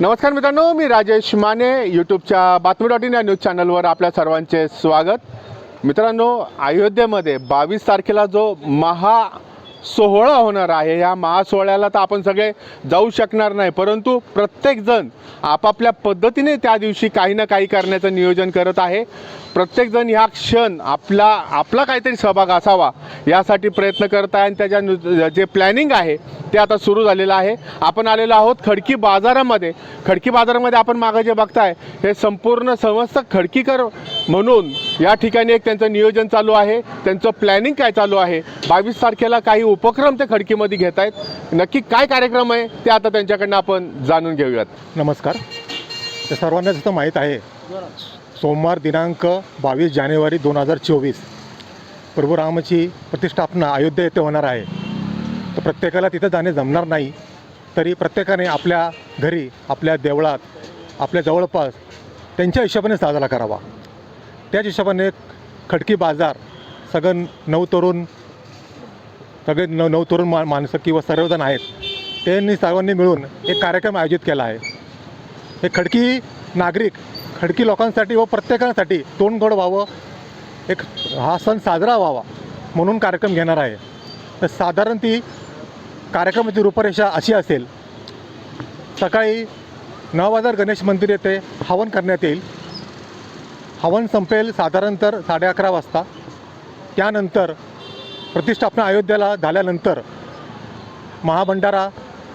नमस्कार मित्रांनो मी राजेश माने यूट्यूबच्या बातमी डॉट इन या न्यूज चॅनलवर आपल्या सर्वांचे स्वागत. मित्रांनो अयोध्येमध्ये बावीस तारखेला जो महा सोहळा होणार आहे. या महासोहळ्याला तर आपण सगळे जाऊ शकणार नाही. परंतु प्रत्येकजण आपापल्या पद्धतीने त्या दिवशी काही ना काही करण्याचं नियोजन करत आहे. प्रत्येकजण ह्या क्षण आपला आपला काहीतरी सहभाग असावा यासाठी प्रयत्न करत आहे आणि त्याच्या जे प्लॅनिंग आहे ते आता सुरू झालेलं आहे. आपण आलेलो आहोत खडकी बाजारामध्ये. खडकी बाजारामध्ये आपण मागं जे बघताय हे संपूर्ण समस्त खडकीकर म्हणून या ठिकाणी एक त्यांचं नियोजन चालू आहे. त्यांचं प्लॅनिंग काय चालू आहे? बावीस तारखेला काही उपक्रम ते खडकीमध्ये घेत आहेत. नक्की काय कार्यक्रम आहे ते आता त्यांच्याकडनं आपण जाणून घेऊयात. नमस्कार. सर्वांना जसं माहीत आहे. सोमवार दिनांक बावीस जानेवारी दोन हजार चोवीस. प्रभू रामाची प्रतिष्ठापना अयोध्या येथे होणार आहे. तर प्रत्येकाला तिथं जाणे जमणार नाही. तरी प्रत्येकाने आपल्या घरी आपल्या देवळात आपल्या जवळपास त्यांच्या हिशोबाने साजरा करावा. त्याच हिशोबाने खडकी बाजार सगळं नऊ तरुण सगळे नव नऊ तरुण मा माणसं किंवा सर्वजण आहेत त्यांनी सर्वांनी मिळून एक कार्यक्रम आयोजित केला आहे. हे खडकी नागरिक खडकी लोकांसाठी व प्रत्येकासाठी तोंडगोड व्हावं एक हा सण साजरा व्हावा म्हणून कार्यक्रम घेणार आहे. तर साधारण ती कार्यक्रमाची रूपरेषा अशी असेल सकाळी नऊ हजार गणेश मंदिर येथे हवन करण्यात येईल. हवन संपेल साधारण तर साडे अकरा वाजता. त्यानंतर प्रतिष्ठापना अयोध्येला झाल्यानंतर महाभंडारा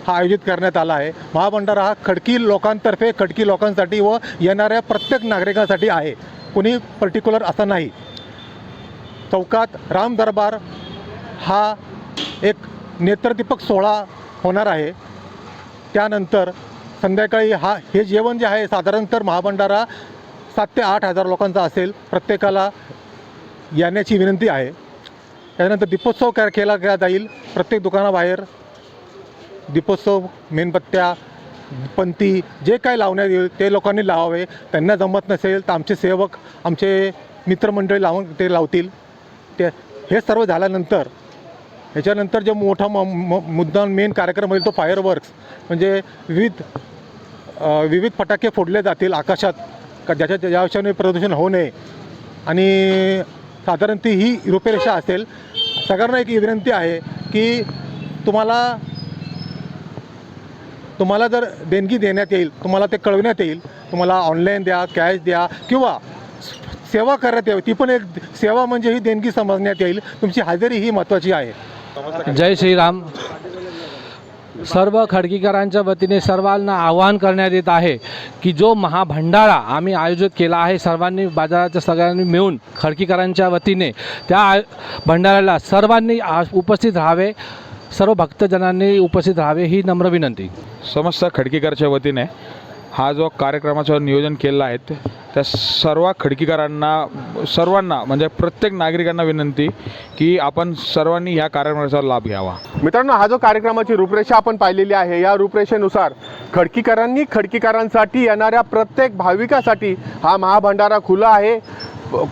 हा आयोजित करण्यात आला आहे. महाभंडारा हा खडकी लोकांतर्फे खडकी लोकांसाठी व येणाऱ्या प्रत्येक नागरिकांसाठी आहे. कुणी पर्टिक्युलर असं नाही. चौकात राम दरबार हा एक नेत्रदीपक सोहळा होणार आहे. त्यानंतर संध्याकाळी हा हे जेवण जे आहे साधारण तर महाभंडारा सात ते आठ हजार लोकांचा असेल प्रत्येकाला येण्याची विनंती आहे. त्यानंतर दीपोत्सव के केला गेला जाईल. प्रत्येक दुकानाबाहेर दीपोत्सव मेणबत्त्या पंथी जे काही लावण्यात येईल ते लोकांनी लावावे. त्यांना जमत नसेल तर आमचे सेवक आमचे मित्रमंडळी लावून ते लावतील. ते हे सर्व झाल्यानंतर ह्याच्यानंतर जो मोठा म मुद्दा मेन कार्यक्रम होईल तो फायरवर्क्स म्हणजे विविध विविध फटाके फोडले जातील आकाशात. का ज्याच्या ज्याविषयाने प्रदूषण होऊ नये. आणि साधारण ती ही रूपरेषा असेल. सगळ्यांना एक विनंती आहे की तुम्हाला तुम्हाला जर देणगी देण्यात येईल तुम्हाला ते कळविण्यात येईल तुम्हाला ऑनलाईन द्या कॅश द्या किंवा सेवा करण्यात यावी. ती पण एक सेवा म्हणजे ही देणगी समजण्यात येईल. तुमची हजेरी ही महत्त्वाची आहे. जय श्रीराम. सर्व खडकीकरांच्या वतीने सर्वांना आवाहन करण्यात येत आहे की जो महाभंडारा आम्ही आयोजित केला आहे सर्वांनी बाजाराच्या सगळ्यांनी मिळून खडकीकरांच्या वतीने त्या आय भंडाऱ्याला सर्वांनी उपस्थित राहावे सर्व भक्तजनांनी उपस्थित राहावे ही नम्र विनंती. समस्त खडकीकरच्या वतीने हा जो कार्यक्रमाचं नियोजन केलेलं आहे त्या सर्व खडकीकरांना सर्वांना म्हणजे प्रत्येक नागरिकांना विनंती की आपण सर्वांनी ह्या कार्यक्रमाचा लाभ घ्यावा. मित्रांनो हा जो कार्यक्रमाची रूपरेषा आपण पाहिलेली आहे या रूपरेषेनुसार खडकीकरांनी खडकीकरांसाठी येणाऱ्या प्रत्येक भाविकासाठी हा महाभंडारा खुला आहे.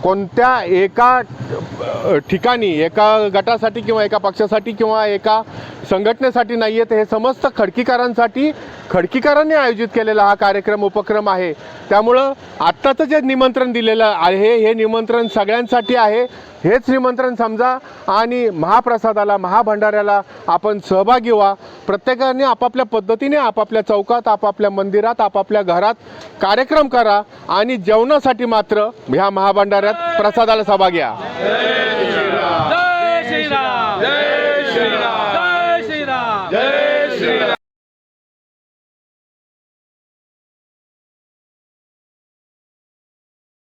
कोणत्या एका ठिकाणी एका गटासाठी किंवा एका पक्षासाठी किंवा एका संघटनेसाठी नाही आहेत हे समस्त खडकीकरांसाठी खडकीकरांनी आयोजित केलेला हा कार्यक्रम उपक्रम आहे. त्यामुळं आत्ताचं जे निमंत्रण दिलेलं आहे हे निमंत्रण सगळ्यांसाठी आहे. हेच निमंत्रण समजा आणि महाप्रसादाला महाभंडाऱ्याला आपण सहभागी व्हा. प्रत्येकाने आपापल्या पद्धतीने आपापल्या चौकात आपापल्या मंदिरात आपापल्या घरात कार्यक्रम करा आणि जेवणासाठी मात्र ह्या महाभंडाऱ्यात प्रसादाला सहभागी या